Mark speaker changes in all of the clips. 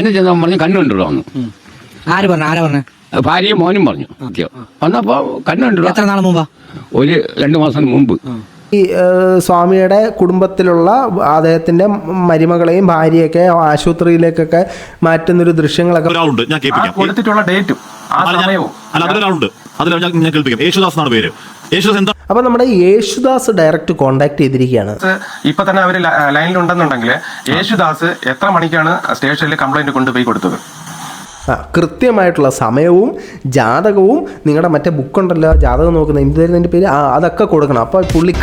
Speaker 1: അന്ന് ചെന്നവൻ പറഞ്ഞു കണ്ണുണ്ടല്ലോ വന്നു
Speaker 2: ആര് പറഞ്ഞു? ആരാ പറഞ്ഞു?
Speaker 1: ഭാര്യയും മോനും പറഞ്ഞു. വന്നപ്പോ കണ്ണുണ്ടല്ലോ
Speaker 2: എത്ര നാൾ മുമ്പാ?
Speaker 1: ഒരു രണ്ടു മാസം മുമ്പ്.
Speaker 3: ഈ സ്വാമിയുടെ കുടുംബത്തിലുള്ള അദ്ദേഹത്തിന്റെ മരുമകളെയും ഭാര്യയൊക്കെ ആശുപത്രിയിലേക്കൊക്കെ മാറ്റുന്നൊരു ദൃശ്യങ്ങളൊക്കെ
Speaker 4: കൊടുത്തിട്ടുള്ള ഡേറ്റും. ആ സമയവും.
Speaker 5: അതിൽ ഞാൻ കേൾപ്പിക്കും. യേശുദാസ് എന്നാണ് പേര്. യേശുദാസ് എന്താ
Speaker 3: അപ്പൊ നമ്മുടെ യേശുദാസ് ഡയറക്റ്റ് കോണ്ടാക്ട് ചെയ്തിരിക്കുകയാണ്.
Speaker 4: ഇപ്പൊ തന്നെ അവർ ലൈനിൽ ഉണ്ടെന്നുണ്ടെങ്കിൽ യേശുദാസ് എത്ര മണിക്കാണ് സ്റ്റേഷനിൽ കംപ്ലൈന്റ് കൊണ്ടുപോയി കൊടുത്തത്?
Speaker 3: ആ കൃത്യമായിട്ടുള്ള സമയവും ജാതകവും നിങ്ങളുടെ മറ്റേ ബുക്കുണ്ടല്ലോ ജാതകം നോക്കുന്ന എന്തായിരുന്നു എന്റെ പേര് ആ അതൊക്കെ കൊടുക്കണം. അപ്പോൾ പുള്ളി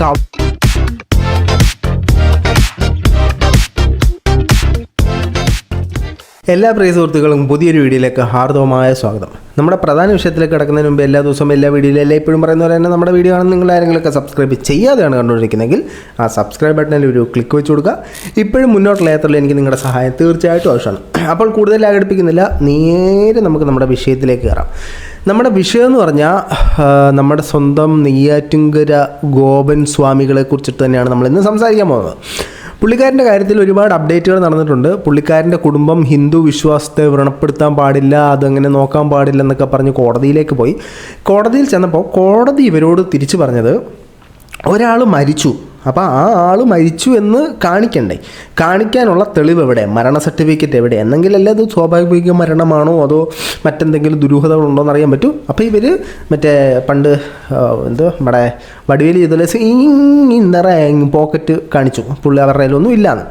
Speaker 3: എല്ലാ പ്രിയ സുഹൃത്തുക്കളും പുതിയൊരു വീഡിയോയിലേക്ക് ഹാർദവമായ സ്വാഗതം. നമ്മുടെ പ്രധാന വിഷയത്തിലേക്ക് കിടക്കുന്നതിന് മുമ്പ് എല്ലാ ദിവസവും എല്ലാ വീഡിയോയിലും എല്ലാ ഇപ്പോഴും പറയുന്ന പോലെ തന്നെ നമ്മുടെ വീഡിയോ ആണ് നിങ്ങൾ ആരെങ്കിലുമൊക്കെ സബ്സ്ക്രൈബ് ചെയ്യാതെയാണ് കണ്ടുകൊണ്ടിരിക്കുന്നതെങ്കിൽ ആ സബ്സ്ക്രൈബ് ബട്ടണിൽ ഒരു ക്ലിക്ക് വെച്ച് കൊടുക്കുക. ഇപ്പോഴും മുന്നോട്ടുള്ള യാത്രയിൽ എനിക്ക് നിങ്ങളുടെ സഹായം തീർച്ചയായിട്ടും ആവശ്യമാണ്. അപ്പോൾ കൂടുതൽ ആഘടിപ്പിക്കുന്നില്ല നേരെ നമുക്ക് നമ്മുടെ വിഷയത്തിലേക്ക് കയറാം. നമ്മുടെ വിഷയം എന്ന് പറഞ്ഞാൽ നമ്മുടെ സ്വന്തം നെയ്യാറ്റുങ്കര ഗോപൻ സ്വാമികളെ കുറിച്ചിട്ട് തന്നെയാണ് നമ്മൾ ഇന്ന് സംസാരിക്കാൻ പോകുന്നത്. പുള്ളിക്കാരന്റെ കാര്യത്തിൽ ഒരുപാട് അപ്ഡേറ്റുകൾ നടന്നിട്ടുണ്ട്. പുള്ളിക്കാരന്റെ കുടുംബം ഹിന്ദു വിശ്വാസത്തെ വ്രണപ്പെടുത്താൻ പാടില്ല അതങ്ങനെ നോക്കാൻ പാടില്ല എന്നൊക്കെ പറഞ്ഞ് കോടതിയിലേക്ക് പോയി. കോടതിയിൽ ചെന്നപ്പോൾ കോടതി ഇവരോട് തിരിച്ചു പറഞ്ഞത് ഒരാൾ മരിച്ചു അപ്പോൾ ആ ആൾ മരിച്ചു എന്ന് കാണിക്കണ്ടേ? കാണിക്കാനുള്ള തെളിവ് എവിടെ? മരണ സർട്ടിഫിക്കറ്റ് എവിടെ? എന്നെങ്കിലല്ലേ അത് സ്വാഭാവിക മരണമാണോ? അതോ മറ്റെന്തെങ്കിലും ദുരൂഹതകളുണ്ടോ എന്ന് അറിയാൻ പറ്റൂ? അപ്പോൾ ഇവർ മറ്റേ പണ്ട് എന്തോ നമ്മുടെ വടിവേലി ചെയ്തല്ലേ ഇന്നറ പോക്കറ്റ് കാണിച്ചു. പുള്ളി അവരുടെ കയ്യിലൊന്നും ഇല്ലാന്ന്.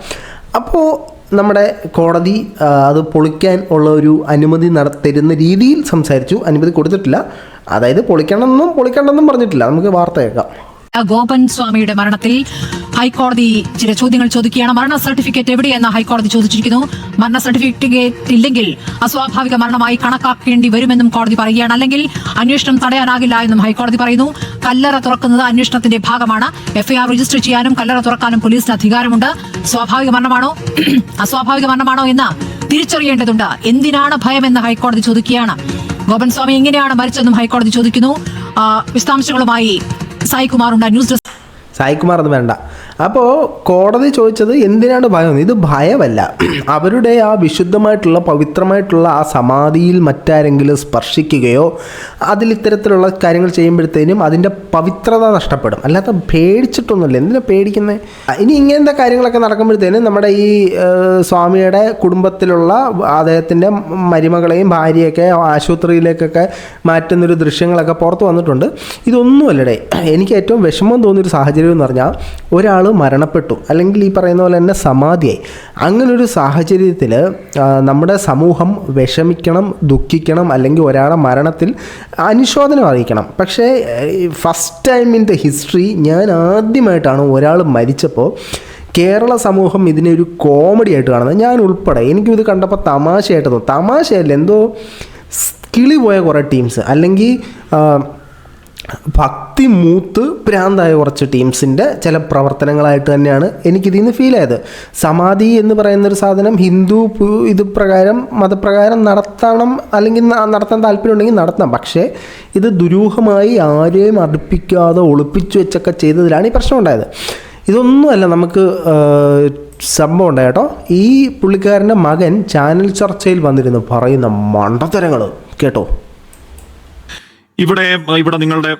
Speaker 3: അപ്പോൾ നമ്മുടെ കോടതി അത് പൊളിക്കാൻ ഉള്ള ഒരു അനുമതി നടത്തരുന്ന രീതിയിൽ സംസാരിച്ചു. അനുമതി കൊടുത്തിട്ടില്ല. അതായത് പൊളിക്കണമെന്നും പൊളിക്കണ്ടെന്നും പറഞ്ഞിട്ടില്ല. നമുക്ക് വാർത്ത കേൾക്കാം.
Speaker 6: ഗോപൻ സ്വാമിയുടെ മരണത്തിൽ ഹൈക്കോടതി ചില ചോദ്യങ്ങൾ ചോദിക്കുകയാണ്. മരണ സർട്ടിഫിക്കറ്റ് എവിടെയെന്ന് ഹൈക്കോടതി ചോദിച്ചിരിക്കുന്നു. മരണ സർട്ടിഫിക്കറ്റ് ഇല്ലെങ്കിൽ അസ്വാഭാവിക മരണമായി കണക്കാക്കേണ്ടി വരുമെന്നും കോടതി പറയുകയാണ്. അല്ലെങ്കിൽ അന്വേഷണം തടയാനാകില്ല എന്നും ഹൈക്കോടതി പറയുന്നു. കല്ലറ തുറക്കുന്നത് അന്വേഷണത്തിന്റെ ഭാഗമാണ്. എഫ്ഐആർ രജിസ്റ്റർ ചെയ്യാനും കല്ലറ തുറക്കാനും പോലീസിന് അധികാരമുണ്ട്. സ്വാഭാവിക മരണമാണോ? അസ്വാഭാവിക മരണമാണോ എന്ന് തിരിച്ചറിയേണ്ടതുണ്ട്. എന്തിനാണ് ഭയമെന്ന് ഹൈക്കോടതി ചോദിക്കുകയാണ്. ഗോപൻ സ്വാമി എങ്ങനെയാണ് മരിച്ചതെന്നും ഹൈക്കോടതി ചോദിക്കുന്നു. ആ, വിശദാംശങ്ങളുമായി സായികുമാറുണ്ട് ന്യൂസ് ഡെസ്ക്.
Speaker 3: സായികുമാർ അത് വേണ്ട. അപ്പോൾ കോടതി ചോദിച്ചത് എന്തിനാണ് ഭയം? ഇത് ഭയമല്ല. അവരുടെ ആ വിശുദ്ധമായിട്ടുള്ള പവിത്രമായിട്ടുള്ള ആ സമാധിയിൽ മറ്റാരെങ്കിലും സ്പർശിക്കുകയോ അതിൽ ഇത്തരത്തിലുള്ള കാര്യങ്ങൾ ചെയ്യുമ്പോഴത്തേനും അതിന്റെ പവിത്രത നഷ്ടപ്പെടും. അല്ലാതെ പേടിച്ചിട്ടൊന്നുമില്ല. എന്തിനാ പേടിക്കുന്നത് ഇനി ഇങ്ങനത്തെ കാര്യങ്ങളൊക്കെ നടക്കുമ്പോഴത്തേനും നമ്മുടെ ഈ സ്വാമിയുടെ കുടുംബത്തിലുള്ള അദ്ദേഹത്തിന്റെ മരുമകളെയും ഭാര്യയൊക്കെ ആശുപത്രിയിലേക്കൊക്കെ മാറ്റുന്നൊരു ദൃശ്യങ്ങളൊക്കെ പുറത്ത് വന്നിട്ടുണ്ട്. ഇതൊന്നുമല്ലടേ. എനിക്ക് ഏറ്റവും വിഷമം തോന്നിയൊരു സാഹചര്യം എന്ന് പറഞ്ഞാൽ ഒരാൾ മരണപ്പെട്ടു. അല്ലെങ്കിൽ ഈ പറയുന്ന പോലെ തന്നെ സമാധിയായി. അങ്ങനൊരു സാഹചര്യത്തിൽ നമ്മുടെ സമൂഹം വിഷമിക്കണം ദുഃഖിക്കണം അല്ലെങ്കിൽ ഒരാളുടെ മരണത്തിൽ അനുശോചനം അറിയിക്കണം. പക്ഷേ first time in the history ഞാൻ ആദ്യമായിട്ടാണ് ഒരാൾ മരിച്ചപ്പോൾ കേരള സമൂഹം ഇതിനെ ഒരു കോമഡി ആയിട്ട് കാണുന്നത്. ഞാൻ ഉൾപ്പെടെ എനിക്കും ഇത് കണ്ടപ്പോൾ തമാശയായിട്ട് തോന്നും. തമാശയല്ല എന്തോ കിളി പോയ കുറേ ടീംസ് അല്ലെങ്കിൽ ഭക്തി മൂത്ത് ഭ്രാന്തായ കുറച്ച് ടീംസിന്റെ ചില പ്രവർത്തനങ്ങളായിട്ട് തന്നെയാണ് എനിക്കിതിൽ നിന്ന് ഫീൽ ആയത്. സമാധി എന്ന് പറയുന്നൊരു സാധനം ഹിന്ദു ഇത് പ്രകാരം മതപ്രകാരം നടത്തണം അല്ലെങ്കിൽ നടത്താൻ താല്പര്യമുണ്ടെങ്കിൽ നടത്താം പക്ഷേ ഇത് ദുരൂഹമായി ആരെയും അടുപ്പിക്കാതെ ഒളിപ്പിച്ചു വെച്ചൊക്കെ ചെയ്തതിലാണ് ഈ പ്രശ്നം ഉണ്ടായത് ഇതൊന്നുമല്ല നമുക്ക് സംഭവം ഉണ്ടായ കേട്ടോ. ഈ പുള്ളിക്കാരന്റെ മകൻ ചാനൽ ചർച്ചയിൽ വന്നിരുന്നു പറയുന്ന മണ്ടത്തരങ്ങൾ കേട്ടോ?
Speaker 5: ഇവിടെ ഇവിടെ നിങ്ങളുടെ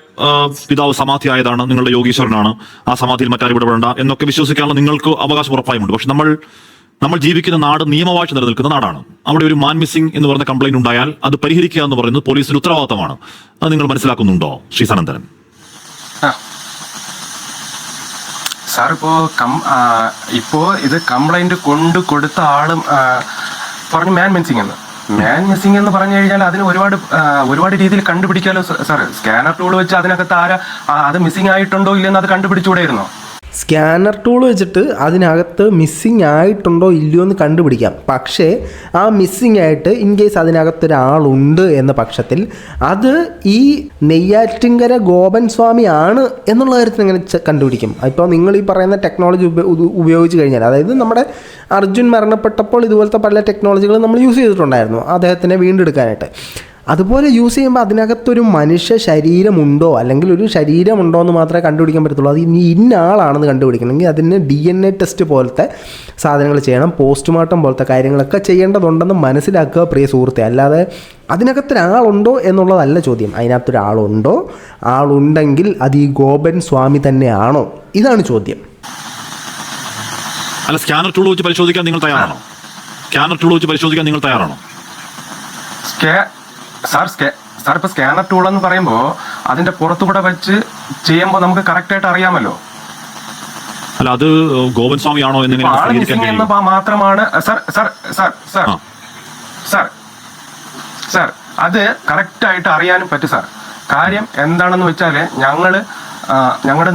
Speaker 5: പിതാവ് സമാധിയായതാണ് നിങ്ങളുടെ യോഗീശ്വരനാണ്. ആ സമാധിയിൽ മറ്റാരും ഇവിടെ വേണ്ട എന്നൊക്കെ വിശ്വസിക്കാനുള്ള നിങ്ങൾക്ക് അവകാശം ഉറപ്പായുമുണ്ട്. പക്ഷെ നമ്മൾ നമ്മൾ ജീവിക്കുന്ന നാട് നിയമവാഴ്ച നിലനിൽക്കുന്ന നാടാണ്. അവിടെ ഒരു മാൻ മിസ്സിംഗ് എന്ന് പറയുന്ന കംപ്ലൈന്റ് ഉണ്ടായാൽ അത് പരിഹരിക്കുക എന്ന് പറയുന്നത് പോലീസിന്റെ ഉത്തരവാദിത്തമാണ്. അത് നിങ്ങൾ മനസ്സിലാക്കുന്നുണ്ടോ ശ്രീ സനന്ദനൻ.
Speaker 4: സാർ ഇപ്പോ ഇപ്പോ ഇത് കംപ്ലൈന്റ് കൊണ്ട് കൊടുത്ത ആളും പറഞ്ഞു മാൻ മിസ്സിംഗ് എന്ന്. മാൻ മിസ്സിംഗ് എന്ന് പറഞ്ഞു കഴിഞ്ഞാൽ അതിന് ഒരുപാട് ഒരുപാട് രീതിയിൽ കണ്ടുപിടിക്കാലോ സാർ സ്കാനർ ടൂൾ വെച്ച് അതിനകത്ത് ആരാ അത് മിസ്സിംഗ് ആയിട്ടുണ്ടോ ഇല്ലെന്ന് അത് കണ്ടുപിടിച്ചുകൂടായിരുന്നോ
Speaker 3: സ്കാനർ ടൂൾ വെച്ചിട്ട് അതിനകത്ത് മിസ്സിങ് ആയിട്ടുണ്ടോ ഇല്ലയോ എന്ന് കണ്ടുപിടിക്കാം. പക്ഷേ ആ മിസ്സിങ് ആയിട്ട് ഇൻ കേസ് അതിനകത്ത് ഒരാളുണ്ട് എന്ന പക്ഷത്തിൽ അത് ഈ നെയ്യാറ്റിങ്കര ഗോപൻ സ്വാമി ആണ് എന്നുള്ള കാര്യത്തിൽ എങ്ങനെ കണ്ടുപിടിക്കും. ഇപ്പോൾ നിങ്ങൾ ഈ പറയുന്ന ടെക്നോളജി ഉപ- ഉപയോഗിച്ച് കഴിഞ്ഞാൽ അതായത് നമ്മുടെ അർജുൻ മരണപ്പെട്ടപ്പോൾ ഇതുപോലത്തെ പല ടെക്നോളജികളും നമ്മൾ യൂസ് ചെയ്തിട്ടുണ്ടായിരുന്നു. അദ്ദേഹത്തിനെ വീണ്ടെടുക്കാനായിട്ട്. അതുപോലെ യൂസ് ചെയ്യുമ്പോൾ അതിനകത്തൊരു മനുഷ്യ ശരീരമുണ്ടോ? അല്ലെങ്കിൽ ഒരു ശരീരമുണ്ടോ എന്ന് മാത്രമേ കണ്ടുപിടിക്കാൻ പറ്റത്തുള്ളൂ. അത് ഇനി ഇന്ന ആളാണെന്ന് കണ്ടുപിടിക്കണമെങ്കിൽ അതിന് ഡി എൻ എ ടെസ്റ്റ് പോലത്തെ സാധനങ്ങൾ ചെയ്യണം. പോസ്റ്റ്മോർട്ടം പോലത്തെ കാര്യങ്ങളൊക്കെ ചെയ്യേണ്ടതുണ്ടെന്ന് മനസ്സിലാക്കുക പ്രിയ സുഹൃത്തെ. അല്ലാതെ അതിനകത്തൊരാളുണ്ടോ എന്നുള്ളതല്ല ചോദ്യം. അതിനകത്തൊരാളുണ്ടോ? ആളുണ്ടെങ്കിൽ അത് ഈ ഗോപൻ സ്വാമി തന്നെയാണോ? ഇതാണ് ചോദ്യം.
Speaker 5: അല്ല സ്കാനർ ടൂൾ വെച്ച് പരിശോധിക്കാൻ നിങ്ങൾ തയ്യാറാണോ? സ്കാനർ ടൂൾ വെച്ച് പരിശോധിക്കാൻ നിങ്ങൾ തയ്യാറാണോ?
Speaker 4: സ്കാ സാർ സാർ ഇപ്പൊ സ്കാനർ ടൂൾ എന്ന് പറയുമ്പോ അതിന്റെ പുറത്തുകൂടെ വെച്ച് ചെയ്യുമ്പോൾ നമുക്ക് കറക്റ്റ് ആയിട്ട് അറിയാമല്ലോ.
Speaker 5: അല്ല അത് ഗോവൻ സ്വാമി ആണോ
Speaker 4: എന്ന് മാത്രമാണ് sir sir sir sir. Sir sir അത് കറക്റ്റ് ആയിട്ട് അറിയാനും പറ്റും സാർ. കാര്യം എന്താണെന്ന് വെച്ചാൽ ഞങ്ങൾ ഞങ്ങളുടെ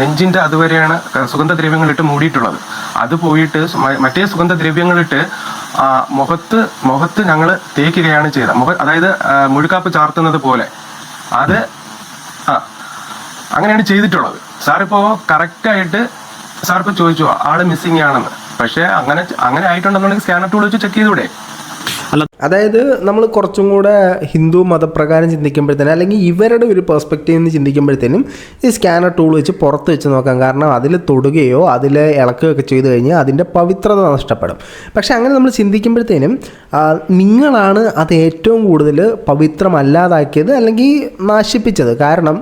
Speaker 4: നെഞ്ചിന്റെ അതുവരെയാണ് സുഗന്ധദ്രവ്യങ്ങളിട്ട് മൂടിയിട്ടുള്ളത്. അത് പോയിട്ട് മറ്റേ സുഗന്ധദ്രവ്യങ്ങളിട്ട് മുഖത്ത് മുഖത്ത് ഞങ്ങൾ തേക്കുകയാണ് ചെയ്തത്. മുഖ അതായത് മുഴുക്കാപ്പ് ചാർത്തുന്നത് പോലെ. അത് ആ അങ്ങനെയാണ് ചെയ്തിട്ടുള്ളത്. സാറിപ്പോ ഇപ്പോ കറക്റ്റ് ആയിട്ട് സാർ ഇപ്പൊ ചോദിച്ചു ആൾ മിസ്സിംഗ് ആണെന്ന്. പക്ഷെ അങ്ങനെ അങ്ങനെ ആയിട്ടുണ്ടെന്നുണ്ടെങ്കിൽ സ്കാനർ ടൂൾ വെച്ച് ചെക്ക് ചെയ്തൂടെ?
Speaker 3: അതായത് നമ്മൾ കുറച്ചും കൂടെ ഹിന്ദു മതപ്രകാരം ചിന്തിക്കുമ്പോഴത്തേനും അല്ലെങ്കിൽ ഇവരുടെ ഒരു പെർസ്പെക്റ്റീവ് നിന്ന് ചിന്തിക്കുമ്പോഴത്തേനും ഈ സ്കാനർ ടൂൾ വെച്ച് പുറത്ത് വെച്ച് നോക്കാം. കാരണം അതിൽ തൊടുകയോ അതിൽ ഇളക്കുകയൊക്കെ ചെയ്തു കഴിഞ്ഞാൽ അതിന്റെ പവിത്രത നഷ്ടപ്പെടും. പക്ഷേ അങ്ങനെ നമ്മൾ ചിന്തിക്കുമ്പോഴത്തേനും നിങ്ങളാണ് അത് ഏറ്റവും കൂടുതൽ പവിത്രമല്ലാതാക്കിയത് അല്ലെങ്കിൽ നാശിപ്പിച്ചത്. കാരണം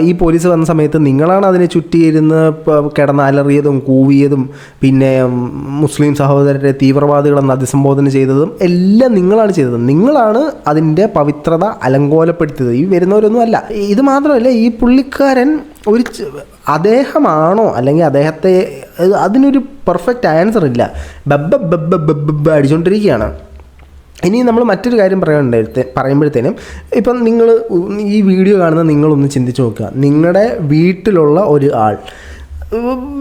Speaker 3: ഈ പോലീസ് വന്ന സമയത്ത് നിങ്ങളാണ് അതിനെ ചുറ്റിയിരുന്ന് കിടന്ന് അലറിയതും കൂവിയതും പിന്നെ മുസ്ലിം സഹോദരരെ തീവ്രവാദികളെന്ന് അഭിസംബോധന ചെയ്തതും എല്ലാം നിങ്ങളാണ് ചെയ്തത്. നിങ്ങളാണ് അതിന്റെ പവിത്രത അലങ്കോലപ്പെടുത്തിയത്. ഈ വരുന്നവരൊന്നും അല്ല. ഇത് മാത്രമല്ല ഈ പുള്ളിക്കാരൻ ഒരു അദ്ദേഹമാണോ അല്ലെങ്കിൽ അദ്ദേഹത്തെ അതിനൊരു പെർഫെക്റ്റ് ആൻസർ ഇല്ല. ബബ്ബ ബബ്ബ ബബ്ബ അടിച്ചുകൊണ്ടിരിക്കുകയാണ് ഇനി നമ്മൾ മറ്റൊരു കാര്യം പറയാനുണ്ടായിട്ട് പറയുമ്പോഴത്തേനും ഇപ്പം നിങ്ങൾ ഈ വീഡിയോ കാണുന്ന നിങ്ങളൊന്ന് ചിന്തിച്ച് നോക്കുക. നിങ്ങളുടെ വീട്ടിലുള്ള ഒരു ആൾ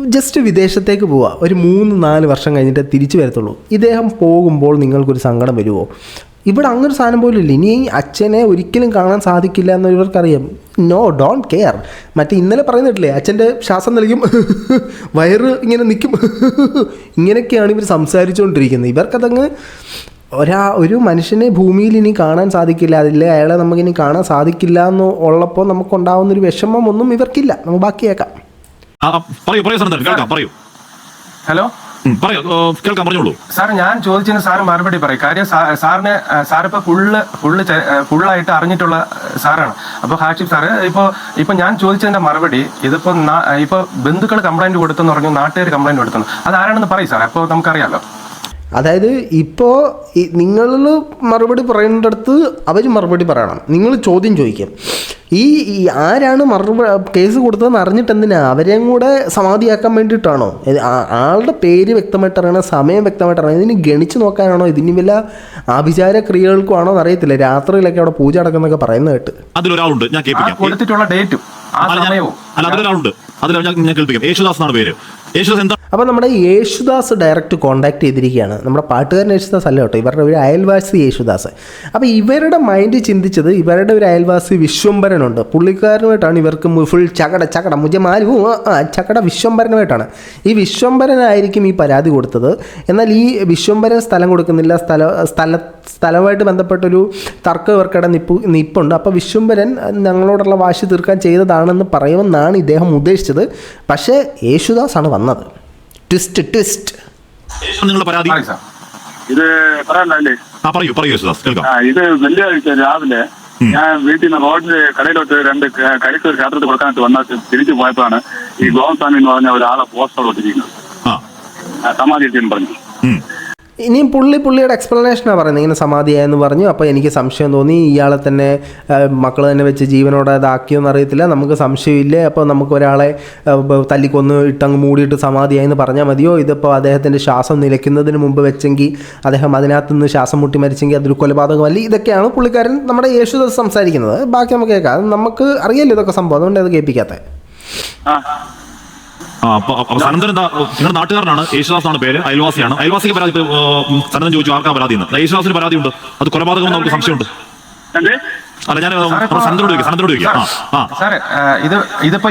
Speaker 3: ജസ്റ്റ് വിദേശത്തേക്ക് പോവുക. ഒരു മൂന്ന് നാല് വർഷം കഴിഞ്ഞിട്ട് തിരിച്ചു വരത്തുള്ളൂ. ഇദ്ദേഹം പോകുമ്പോൾ നിങ്ങൾക്കൊരു സങ്കടം വരുമോ ഇവിടെ അങ്ങനൊരു സാധനം പോലും ഇല്ല. ഇനി അച്ഛനെ ഒരിക്കലും കാണാൻ സാധിക്കില്ല എന്ന് ഇവർക്കറിയാം. നോ ഡോണ്ട് കെയർ മറ്റേ ഇന്നലെ പറയുന്നിട്ടില്ലേ അച്ഛന്റെ ശ്വാസം നൽകും വയറ് ഇങ്ങനെ നിൽക്കും. ഇങ്ങനെയൊക്കെയാണ് ഇവർ സംസാരിച്ചുകൊണ്ടിരിക്കുന്നത്. ഇവർക്കതങ്ങ് ഒരാ ഒരു മനുഷ്യനെ ഭൂമിയിൽ ഇനി കാണാൻ സാധിക്കില്ല. അതില്ലേ അയാളെ നമുക്കിനി കാണാൻ സാധിക്കില്ല എന്ന് ഉള്ളപ്പോൾ നമുക്കുണ്ടാവുന്ന ഒരു വിഷമം ഒന്നും ഇവർക്കില്ല. നമുക്ക് ബാക്കിയേക്കാം.
Speaker 5: ആ, ആ, പറയൂ പറയൂ സനന്ദൻ കേൾക്കാം പറയൂ.
Speaker 4: ഹലോ?
Speaker 5: പറയൂ കേൾക്കാം പറഞ്ഞോളൂ.
Speaker 4: സാർ ഞാൻ ചോദിച്ചതിന് സാർ മറുപടി പറയും. കാര്യം സാറിന് സാറിപ്പോ ഫുള്ള് ഫുള്ള് ഫുള്ളായിട്ട് അറിഞ്ഞിട്ടുള്ള സാറാണ്. അപ്പൊ ഹാഷിഫ് സാറ് ഇപ്പൊ ഇപ്പൊ ഞാൻ ചോദിച്ചതിന്റെ മറുപടി ഇതിപ്പോ ഇപ്പൊ ബന്ധുക്കൾ കംപ്ലൈന്റ് കൊടുത്തെന്ന് പറഞ്ഞു നാട്ടുകാർ കംപ്ലൈന്റ് കൊടുത്തെന്ന്. അത് ആരാണെന്ന് പറയും സാർ അപ്പൊ നമുക്കറിയാലോ.
Speaker 3: അതായത് ഇപ്പോൾ നിങ്ങൾ മറുപടി പറയേണ്ടടുത്ത് അവർ മറുപടി പറയണം. നിങ്ങൾ ചോദ്യം ചോദിക്കും. ഈ ആരാണ് മറുപടി കേസ് കൊടുത്തതെന്ന് അറിഞ്ഞിട്ട് എന്തിനാ അവരെയും കൂടെ സമാധിയാക്കാൻ വേണ്ടിയിട്ടാണോ? ആളുടെ പേര് വ്യക്തമായിട്ട് അറിയണം സമയം വ്യക്തമായിട്ട് അറിയണം. ഇതിന് ഗണിച്ച് നോക്കാനാണോ? ഇതിന് വല്ല ആഭിചാര ക്രിയകൾക്കും ആണോ എന്നറിയത്തില്ല. രാത്രിയിലൊക്കെ അവിടെ പൂജ അടക്കുന്നൊക്കെ പറയുന്നത് കേട്ട്.
Speaker 5: അതിലൊരാളുണ്ട്. ഞാൻ കേൾപ്പിക്കാം.
Speaker 4: കൊടുത്തിട്ടുള്ള ഡേറ്റും ആ സമയവും.
Speaker 5: അല്ല അതിലൊരാളുണ്ട്. അതിലൊരാൾ ഞാൻ കേൾപ്പിക്കാം. യേശുദാസ് എന്നാണ് പേര്.
Speaker 3: അപ്പോൾ നമ്മുടെ യേശുദാസ് ഡയറക്റ്റ് കോൺടാക്ട് ചെയ്തിരിക്കുകയാണ്. നമ്മുടെ പാട്ടുകാരൻ യേശുദാസ് അല്ല കേട്ടോ? ഇവരുടെ ഒരു അയൽവാസി യേശുദാസ്. അപ്പോൾ ഇവരുടെ മൈൻഡ് ചിന്തിച്ചത് ഇവരുടെ ഒരു അയൽവാസി വിശ്വംഭരനുണ്ട്. പുള്ളിക്കാരനുമായിട്ടാണ് ഇവർക്ക് ഫുൾ ചകട ചകട മുജമാരു ചകട വിശ്വംഭരനുമായിട്ടാണ്. ഈ വിശ്വംഭരനായിരിക്കും ഈ പരാതി കൊടുത്തത്. എന്നാൽ ഈ വിശ്വംഭരൻ സ്ഥലം കൊടുക്കുന്നില്ല. സ്ഥല സ്ഥല സ്ഥലവുമായിട്ട് ബന്ധപ്പെട്ടൊരു തർക്കം ഇവർക്കിടെ നിപ്പ് നിപ്പുണ്ട്. അപ്പോൾ വിശ്വംഭരൻ ഞങ്ങളോടുള്ള വാശി തീർക്കാൻ ചെയ്തതാണെന്ന് പറയുമെന്നാണ് ഇദ്ദേഹം ഉദ്ദേശിച്ചത്. പക്ഷേ യേശുദാസ് ആണ് വന്നത്. ട്വിസ്റ്റ് ട്വിസ്റ്റ്
Speaker 5: യേശു നിങ്ങളുടെ പരാതി?
Speaker 7: ഇത് പറയാനല്ലേ?
Speaker 5: ആ പറയൂ പറയൂ യേശുദാസ് കേൾക്കാം.
Speaker 7: ഇത് വെള്ളിയാഴ്ച രാവിലെ ഞാൻ വീട്ടിൽ നിന്ന് റോഡിന്റെ കടയിലോട്ട് രണ്ട് ക- കറിക്ക് ഒരു ക്ഷേത്രത്തിൽ കൊടുക്കാനായിട്ട് വന്നാൽ തിരിച്ചു പോയപ്പോഴാണ് ഈ ഗോവസ്വാമി എന്ന് പറഞ്ഞ ഒരാളെ പോസ്റ്റർ ഒട്ടിരിക്കുന്നത് സമാധി പറഞ്ഞു.
Speaker 3: ഇനിയും പുള്ളി പുള്ളിയുടെ എക്സ്പ്ലനേഷനാണ് പറയുന്നത്. ഇങ്ങനെ സമാധിയായെന്ന് പറഞ്ഞു. അപ്പോൾ എനിക്ക് സംശയം തോന്നി ഇയാളെ തന്നെ മക്കൾ തന്നെ വെച്ച് ജീവനോടെ ഇതാക്കിയോന്ന് അറിയത്തില്ല നമുക്ക് സംശയമില്ലേ? അപ്പോൾ നമുക്ക് ഒരാളെ തല്ലിക്കൊന്ന് ഇട്ടങ്ങ് മൂടിയിട്ട് സമാധിയായെന്ന് പറഞ്ഞാൽ മതിയോ? ഇതിപ്പോൾ അദ്ദേഹത്തിന്റെ ശ്വാസം നിലയ്ക്കുന്നതിന് മുമ്പ് വെച്ചെങ്കിൽ അദ്ദേഹം അതിനകത്ത് നിന്ന് ശ്വാസം മുട്ടി മരിച്ചെങ്കിൽ അതൊരു കൊലപാതകമല്ല? ഇതൊക്കെയാണ് പുള്ളിക്കാരൻ നമ്മുടെ യേശുദാസ് സംസാരിക്കുന്നത്. ബാക്കി നമുക്ക് കേൾക്കാം. നമുക്ക് അറിയാലോ ഇതൊക്കെ സംഭവം. അതുകൊണ്ട് അത് കേൾപ്പിക്കാത്തത്
Speaker 5: എന്താ നിങ്ങളുടെ നാട്ടുകാരനാണ് യേശുദാസ് ആണ് പേര് അയൽവാസിയാണ്. അയൽവാസിക്ക് പരാതി സനന്ദൻ ചോദിച്ചു ആർക്കാ പരാതി എന്ന്? യേശുദാസിന് പരാതിയുണ്ട് അത് കൊലപാതകം നമുക്ക് സംശയമുണ്ട്. അല്ല ഞാൻ ചോദിക്കാം ചോദിക്കാം. ആ,
Speaker 4: ഇത് ഇതിപ്പോ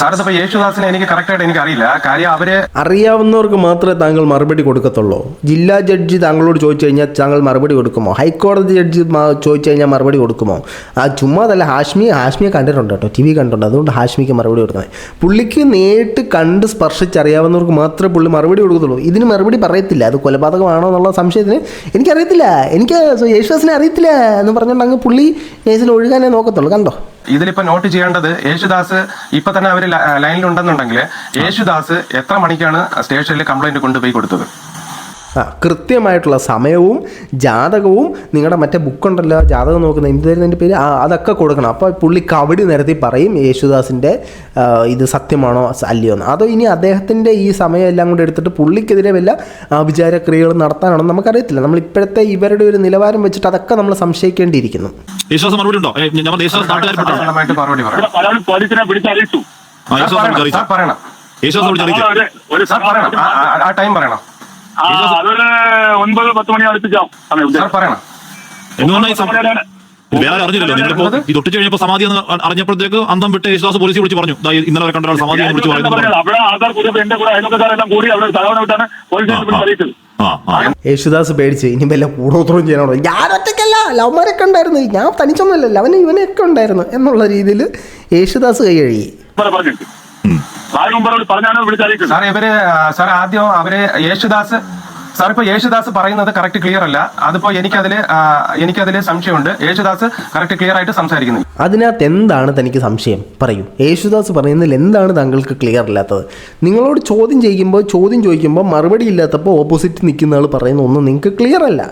Speaker 4: യേശുദാസിനെ എനിക്ക് എനിക്ക് അറിയില്ല കാര്യം അവർ
Speaker 3: അറിയാവുന്നവർക്ക് മാത്രമേ താങ്കൾ മറുപടി കൊടുക്കത്തുള്ളൂ. ജില്ലാ ജഡ്ജി താങ്കളോട് ചോദിച്ചു കഴിഞ്ഞാൽ താങ്കൾ മറുപടി കൊടുക്കുമോ? ഹൈക്കോടതി ജഡ്ജി ചോദിച്ചു കഴിഞ്ഞാൽ മറുപടി കൊടുക്കുമോ? ആ ചുമ്മാതല്ല ഹാഷ്മി ഹാഷ്മിയെ കണ്ടിട്ടുണ്ട് കേട്ടോ ടി വി കണ്ടിട്ടുണ്ട്. അതുകൊണ്ട് ഹാഷ്മിക്ക് മറുപടി കൊടുക്കുന്നത് പുള്ളിക്ക് നേരിട്ട് കണ്ട് സ്പർശിച്ചറിയാവുന്നവർക്ക് മാത്രമേ പുള്ളി മറുപടി കൊടുക്കത്തുള്ളൂ. ഇതിന് മറുപടി പറയത്തില്ല. അത് കൊലപാതകമാണോ എന്നുള്ള സംശയത്തിന് എനിക്കറിയത്തില്ല. എനിക്ക് യേശുദാസിനെ അറിയത്തില്ല എന്ന് പറഞ്ഞുകൊണ്ട് അങ്ങ് പുള്ളി കേസിൽ ഒഴുകാനേ നോക്കത്തുള്ളൂ. കണ്ടോ?
Speaker 4: ഇതിലിപ്പോ നോട്ട് ചെയ്യേണ്ടത് യേശുദാസ് ഇപ്പൊ തന്നെ അവർ ലൈനിലുണ്ടെന്നുണ്ടെങ്കിൽ യേശുദാസ് എത്ര മണിക്കാണ് സ്റ്റേഷനിൽ കംപ്ലൈന്റ് കൊണ്ടുപോയി കൊടുത്തത്
Speaker 3: ആ കൃത്യമായിട്ടുള്ള സമയവും ജാതകവും നിങ്ങളുടെ മറ്റേ ബുക്കുണ്ടല്ലോ ജാതകം നോക്കുന്ന എന്തായിരുന്നു എന്റെ പേര് ആ അതൊക്കെ കൊടുക്കണം അപ്പോൾ പുള്ളി കവടി നിരത്തി പറയും യേശുദാസിന്റെ ഇത് സത്യമാണോ അല്ലയോ എന്ന് അതോ ഇനി അദ്ദേഹത്തിന്റെ ഈ സമയം എല്ലാം കൂടെ എടുത്തിട്ട് പുള്ളിക്കെതിരെ വല്ല വിചാരക്രിയകൾ നടത്താനാണോ നമുക്കറിയത്തില്ല നമ്മൾ ഇപ്പോഴത്തെ ഇവരുടെ ഒരു നിലവാരം വെച്ചിട്ട് അതൊക്കെ നമ്മൾ സംശയിക്കേണ്ടിയിരിക്കുന്നു
Speaker 5: യേശുദാസ് മറുപടി ഉണ്ടോ ഞാൻ യേശുദാസ്
Speaker 4: പറയണം, ആ- ടൈം പറയണം.
Speaker 7: ആ, അതൊരു ഒൻപത് പത്ത് മണി അടുപ്പിച്ചാവും സമയം
Speaker 4: പറയണം.
Speaker 5: വേറെ അറിഞ്ഞില്ലല്ലോ. നിങ്ങളിപ്പോ ഇത് ഒട്ടിച്ചു കഴിഞ്ഞപ്പോ സമാധി എന്ന് അറിഞ്ഞപ്പോഴത്തേക്ക് അന്തം വിട്ട് യേശുദാസ് പോലീസ് വിളിച്ച് പറഞ്ഞു. ഇന്നലെ കണ്ട ഒരാൾ സമാധി വിളിച്ചു പറയുന്നു
Speaker 3: യേശുദാസ് പേടിച്ച് ഇനി വല്ല കൂടോത്രവും ചെയ്യണോ ഞാൻ ഒറ്റയ്ക്കല്ല ലവന്മാരൊക്കെ ഉണ്ടായിരുന്നു. ഞാൻ തനിച്ചൊന്നുമല്ലല്ലോ അവന് ഇവനൊക്കെ ഉണ്ടായിരുന്നു എന്നുള്ള രീതിയിൽ യേശുദാസ് കൈ കഴുകി.
Speaker 7: പറഞ്ഞു ആരും മുമ്പോട് പറഞ്ഞാണ് വിളിച്ചറിയിക്കുന്നത്?
Speaker 4: സാർ ഇവർ സാർ ആദ്യം അവർ യേശുദാസ് സാർ ഇപ്പൊ യേശുദാസ് പറയുന്നത് കറക്റ്റ് ക്ലിയർ അല്ല. അതിപ്പോ എനിക്കതിൽ എനിക്കതിൽ സംശയമുണ്ട്. യേശുദാസ് കറക്റ്റ് ക്ലിയർ ആയിട്ട് സംസാരിക്കുന്നു
Speaker 3: അതിനകത്ത് എന്താണ് തനിക്ക് സംശയം? പറയൂ. യേശുദാസ് പറയുന്നതിൽ എന്താണ് താങ്കൾക്ക് ക്ലിയർ അല്ലാത്തത്? നിങ്ങളോട് ചോദ്യം ചെയ്യുമ്പോൾ ചോദ്യം ചോദിക്കുമ്പോൾ മറുപടി ഇല്ലാത്തപ്പോൾ ഓപ്പോസിറ്റ് നിൽക്കുന്ന ആൾ പറയുന്ന ഒന്നും നിങ്ങൾക്ക് ക്ലിയർ അല്ല.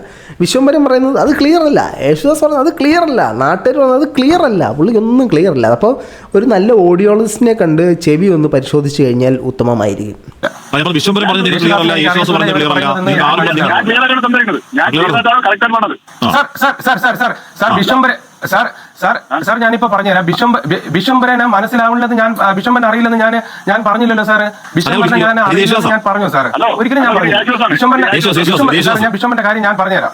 Speaker 3: വിശ്വംബരം പറയുന്നത് അത് ക്ലിയർ അല്ല. യേശുദാസ് പറയുന്നത് അത് ക്ലിയർ അല്ല. നാട്ടുകാർ പറയുന്നത് അത് ക്ലിയർ അല്ല. പുള്ളിക്ക് ഒന്നും ക്ലിയർ അല്ല. അപ്പോൾ ഒരു നല്ല ഓഡിയോളജിസ്റ്റിനെ കണ്ട് ചെവി ഒന്ന് പരിശോധിച്ച് കഴിഞ്ഞാൽ ഉത്തമമായിരിക്കും.
Speaker 5: അതിനകത്ത് വിശ്വംബരം പറഞ്ഞത് ക്ലിയർ അല്ല യേശുദാസ് പറഞ്ഞത് ക്ലിയർ അല്ല. നിങ്ങൾ ആരും
Speaker 4: sir sir sir sir sir sir Vishwambhara sir sir sir ഞാനിപ്പോ പറഞ്ഞുതരാം. ബിഷംബ ബിഷംബരനെ മനസ്സിലാവുന്നത് ഞാൻ ബിഷംബൻ അറിയില്ലെന്ന് ഞാൻ ഞാൻ പറഞ്ഞില്ലല്ലോ സാർ വിശ്വംബരനെ ഞാൻ അറിയില്ലെന്ന് ഞാൻ പറഞ്ഞു സാർ ഒരിക്കലും ഞാൻ പറഞ്ഞു ഞാൻ വിശ്വംബരന്റെ കാര്യം ഞാൻ പറഞ്ഞുതരാം.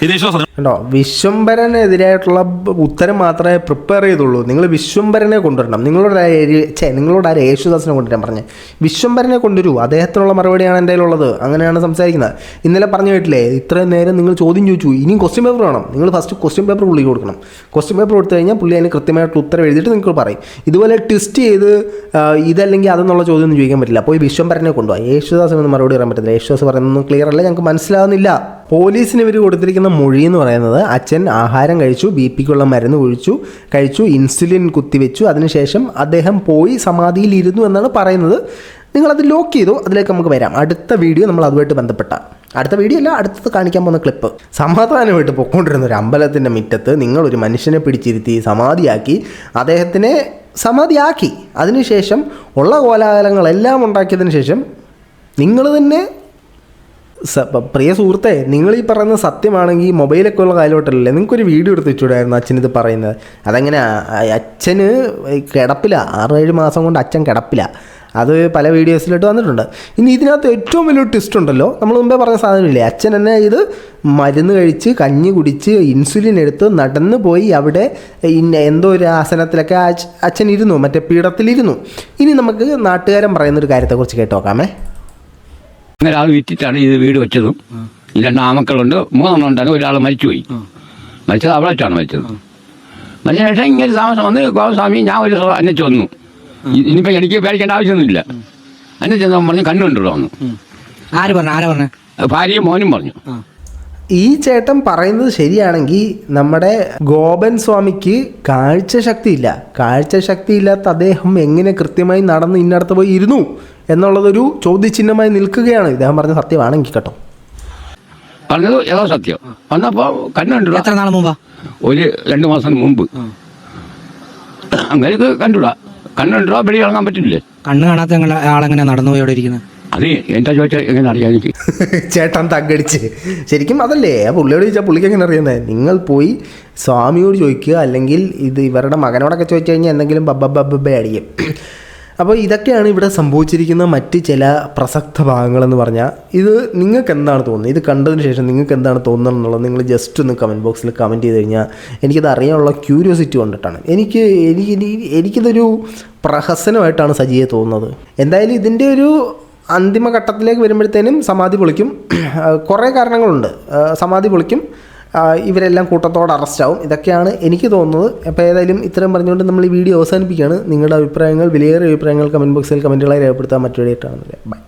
Speaker 3: കണ്ടോ വിശ്വംഭരനെതിരായിട്ടുള്ള ഉത്തരം മാത്രമേ പ്രിപ്പയർ ചെയ്തുള്ളൂ. നിങ്ങൾ വിശ്വംഭരനെ കൊണ്ടുവരണം. നിങ്ങളോട് ഛേ നിങ്ങളോട് ആ യേശുദാസിനെ കൊണ്ടുവരാൻ പറഞ്ഞേ? വിശ്വംഭരനെ കൊണ്ടുവരൂ. അദ്ദേഹത്തിനുള്ള മറുപടിയാണ് എന്റെ ഉള്ളത് അങ്ങനെയാണ് സംസാരിക്കുന്നത്. ഇന്നലെ പറഞ്ഞു കേട്ടില്ലേ ഇത്രയും നേരം നിങ്ങൾ ചോദ്യം ചോദിച്ചു. ഇനിയും ക്വസ്റ്റ്യൻ പേപ്പർ വേണം. നിങ്ങൾ ഫസ്റ്റ് ക്വസ്റ്റ്യൻ പേപ്പർ പുള്ളിക്ക് കൊടുക്കണം. ക്വസ്റ്റ്യൻ പേപ്പർ കൊടുത്തു കഴിഞ്ഞാൽ പുള്ളി അതിന് കൃത്യമായിട്ട് ഉത്തരം എഴുതിയിട്ട് നിങ്ങൾ പറയും. ഇതുപോലെ ട്വിസ്റ്റ് ചെയ്ത് ഇതല്ലെങ്കിൽ അതെന്നുള്ള ചോദ്യം ഒന്നും ചോദിക്കാൻ പറ്റില്ല. പോയി വിശ്വംഭരനെ കൊണ്ടുപോകാം യേശുദാസിനൊന്നും മറുപടി പറയാൻ പറ്റില്ല യേശുദാസ് പറയുന്നൊന്നും ക്ലിയർ അല്ല. ഞങ്ങൾക്ക് മനസ്സിലാവുന്നില്ല. പോലീസിന് ഇവർ കൊടുത്തിരിക്കുന്ന മൊഴി എന്ന് പറയുന്നത് അച്ഛൻ ആഹാരം കഴിച്ചു ബി പിക്കുള്ള മരുന്ന് ഒഴിച്ചു കഴിച്ചു ഇൻസുലിൻ കുത്തിവെച്ചു അതിനുശേഷം അദ്ദേഹം പോയി സമാധിയിൽ ഇരുന്നു എന്നാണ് പറയുന്നത്. നിങ്ങളത് ലോക്ക് ചെയ്തു അതിലേക്ക് നമുക്ക് വരാം. അടുത്ത വീഡിയോ നമ്മൾ അതുമായിട്ട് ബന്ധപ്പെട്ട. അടുത്ത വീഡിയോ അല്ല അടുത്തത് കാണിക്കാൻ പോകുന്ന ക്ലിപ്പ്. സമാധാനമായിട്ട് പൊക്കോണ്ടിരുന്ന ഒരു അമ്പലത്തിന്റെ മുറ്റത്ത് നിങ്ങളൊരു മനുഷ്യനെ പിടിച്ചിരുത്തി സമാധിയാക്കി അദ്ദേഹത്തിനെ സമാധിയാക്കി. അതിനുശേഷം ഉള്ള കോലാഹലങ്ങളെല്ലാം ഉണ്ടാക്കിയതിന് ശേഷം നിങ്ങൾ തന്നെ പ്രിയ സുഹൃത്തെ നിങ്ങൾ ഈ പറയുന്ന സത്യമാണെങ്കിൽ മൊബൈലൊക്കെ ഉള്ള കാലഘട്ടമല്ലേ നിങ്ങൾക്കൊരു വീഡിയോ എടുത്ത് വെച്ചുകൂടായിരുന്നു അച്ഛൻ ഇത് പറയുന്നത്. അതെങ്ങനെ അച്ഛന് കിടപ്പില്ല ആറേഴ് മാസം കൊണ്ട് അച്ഛൻ കിടപ്പില്ല അത് പല വീഡിയോസിലോട്ട് വന്നിട്ടുണ്ട്. ഇനി ഇതിനകത്ത് ഏറ്റവും വലിയൊരു ട്വിസ്റ്റ് ഉണ്ടല്ലോ. നമ്മൾ മുമ്പേ പറഞ്ഞ സാധനമില്ലേ? അച്ഛൻ എന്നെ ഇത് മരുന്ന് കഴിച്ച് കഞ്ഞി കുടിച്ച് ഇൻസുലിൻ എടുത്ത് നടന്ന് പോയി അവിടെ എന്തോ ഒരു ആസനത്തിലൊക്കെ അച്ഛൻ ഇരുന്നു. മറ്റേ പീഠത്തിലിരുന്നു. ഇനി നമുക്ക് നാട്ടുകാരൻ പറയുന്നൊരു കാര്യത്തെക്കുറിച്ച് കേട്ട് നോക്കാമേ
Speaker 1: അങ്ങനെ അത് വിറ്റിട്ടാണ് ഇത് വീട് വെച്ചതും രണ്ട് ആമക്കളുണ്ട്. മൂന്നെണ്ണം ഉണ്ടായിരുന്നു. ഒരാൾ മരിച്ചുപോയി. മരിച്ചത് അവിടെ വെച്ചാണ് മരിച്ചത്. മരിച്ച ശേഷം ഇങ്ങനെ താമസം വന്ന് ഗോസ്വാമി ഞാൻ ഒരു അന്നെ ചെന്നു ഇ- ഇനിയിപ്പോ എനിക്ക് പേടിക്കേണ്ട ആവശ്യമൊന്നുമില്ല. അന്നെ ചെന്ന് പറഞ്ഞു കണ്ണുണ്ടല്ലോ വന്നു.
Speaker 2: ആര് പറഞ്ഞു? ആരാ പറഞ്ഞു?
Speaker 1: ഭാര്യയും മോനും പറഞ്ഞു.
Speaker 3: ഈ ചേട്ടൻ പറയുന്നത് ശരിയാണെങ്കിൽ നമ്മുടെ ഗോപൻ സ്വാമിക്ക് കാഴ്ചശക്തിയില്ല. കാഴ്ചശക്തി ഇല്ലാത്ത അദ്ദേഹം എങ്ങനെ കൃത്യമായി നടന്ന് ഇന്നടത്ത് പോയി ഇരുന്നു? എന്നുള്ളതൊരു ചോദ്യചിഹ്നമായി നിൽക്കുകയാണ്. ഇദ്ദേഹം പറഞ്ഞ സത്യമാണെങ്കിൽ കേട്ടോ.
Speaker 1: പറഞ്ഞത് ഏതോ സത്യം വന്നപ്പോ കണ്ണുണ്ടല്ലോ
Speaker 2: എത്ര നാൾ മുമ്പാ?
Speaker 1: ഒരു രണ്ടു മാസം മുമ്പ്. അങ്ങനെ കണ്ടുടാ കണ്ണുണ്ടോ വെളി ഇറങ്ങാൻ പറ്റില്ലേ?
Speaker 2: കണ്ണ് കാണാത്ത ആളെങ്ങനെ നടന്നു പോയി അവിടെ ഇരിക്കുന്നത്
Speaker 1: അത് എന്താ ചോദിച്ചാൽ എങ്ങനെ അറിയാം എനിക്ക്
Speaker 3: ചേട്ടൻ തകടിച്ച്. ശരിക്കും അതല്ലേ? ആ പുള്ളിയോട് ചോദിച്ചാൽ പുള്ളിക്ക് എങ്ങനെ അറിയുന്നത് നിങ്ങൾ പോയി സ്വാമിയോട് ചോദിക്കുക അല്ലെങ്കിൽ ഇത് ഇവരുടെ മകനോടൊക്കെ ചോദിച്ചു കഴിഞ്ഞാൽ എന്തെങ്കിലും ബബ്ബ ബബ്ബ അടിക്കും. അപ്പോൾ ഇതൊക്കെയാണ് ഇവിടെ സംഭവിച്ചിരിക്കുന്ന മറ്റ് ചില പ്രസക്ത ഭാഗങ്ങളെന്ന് പറഞ്ഞാൽ ഇത് നിങ്ങൾക്ക് എന്താണ് തോന്നുന്നത്? ഇത് കണ്ടതിന് ശേഷം നിങ്ങൾക്ക് എന്താണ് തോന്നുന്നത് എന്നുള്ളത് നിങ്ങൾ ജസ്റ്റ് ഒന്ന് കമന്റ് ബോക്സിൽ കമന്റ് ചെയ്ത് കഴിഞ്ഞാൽ എനിക്കത് അറിയാനുള്ള ക്യൂരിയോസിറ്റി കൊണ്ടിട്ടാണ്. എനിക്ക് എനിക്ക് എനിക്കിതൊരു പ്രഹസനമായിട്ടാണ് സജിയെ തോന്നുന്നത്. എന്തായാലും ഇതിന്റെ ഒരു അന്തിമ ഘട്ടത്തിലേക്ക് വരുമ്പോഴത്തേനും സമാധി പൊളിക്കും. കുറേ കാരണങ്ങളുണ്ട്. സമാധി പൊളിക്കും. ഇവരെല്ലാം കൂട്ടത്തോടെ അറസ്റ്റാവും ഇതൊക്കെയാണ് എനിക്ക് തോന്നുന്നത്. അപ്പോൾ ഏതായാലും ഇത്രയും പറഞ്ഞുകൊണ്ട് നമ്മൾ ഈ വീഡിയോ അവസാനിപ്പിക്കുകയാണ്. നിങ്ങളുടെ അഭിപ്രായങ്ങൾ വിലയേറിയ അഭിപ്രായങ്ങൾ കമന്റ് ബോക്സിൽ കമന്റുകളായി രേഖപ്പെടുത്താൻ മറ്റൊരു ബൈ.